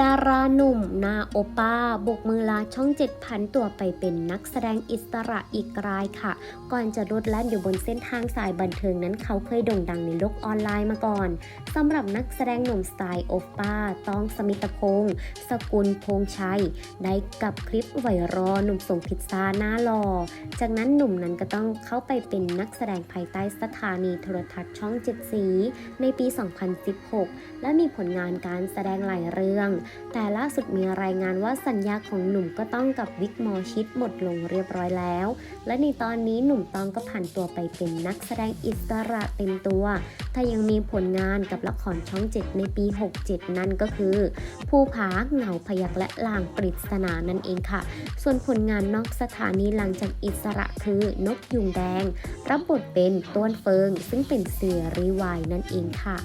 ดาราหนุ่มนาโอป้าบุกมือลาช่องเจ็ดพันตัวไปเป็นนักแสดงอิสระอีกรายค่ะ ก่อนจะรดแล่นอยู่บนเส้นทางสายบันเทิงนั้นเขาเคยโด่งดังในโลกออนไลน์มาก่อนสำหรับนักแสดงหนุ่มสไตล์โอป้าต้องสมิตพงศ์สกุลพงษ์ชัย ได้กับคลิปไวรัลหนุ่มส่งพิซซ่าหน้าหล่อจากนั้นหนุ่มนั้นก็ต้องเข้าไปเป็นนักแสดงภายใต้สถานีโทรทัศน์ช่องเจ็ดสีในปี 2016 และมีผลงานการแสดงหลายเรื่องแต่ล่าสุดมีรายงานว่าสัญญาของหนุ่มก็ต้องกับวิกมอชิดหมดลงเรียบร้อยแล้ว และในตอนนี้หนุ่มตองก็ผ่านตัวไปเป็นนักแสดงอิสระเต็มตัว ถ้ายังมีผลงานกับละครช่อง 7 ในปี 67 นั่นก็คือ ภูผาเหงาพยักและลางปริศนานั่นเองค่ะ ส่วนผลงานนอกสถานีหลังจากอิสระคือนกยุงแดง รับบทเป็นต้วนเฟิง ซึ่งเป็นเสือรีวายนั่นเองค่ะ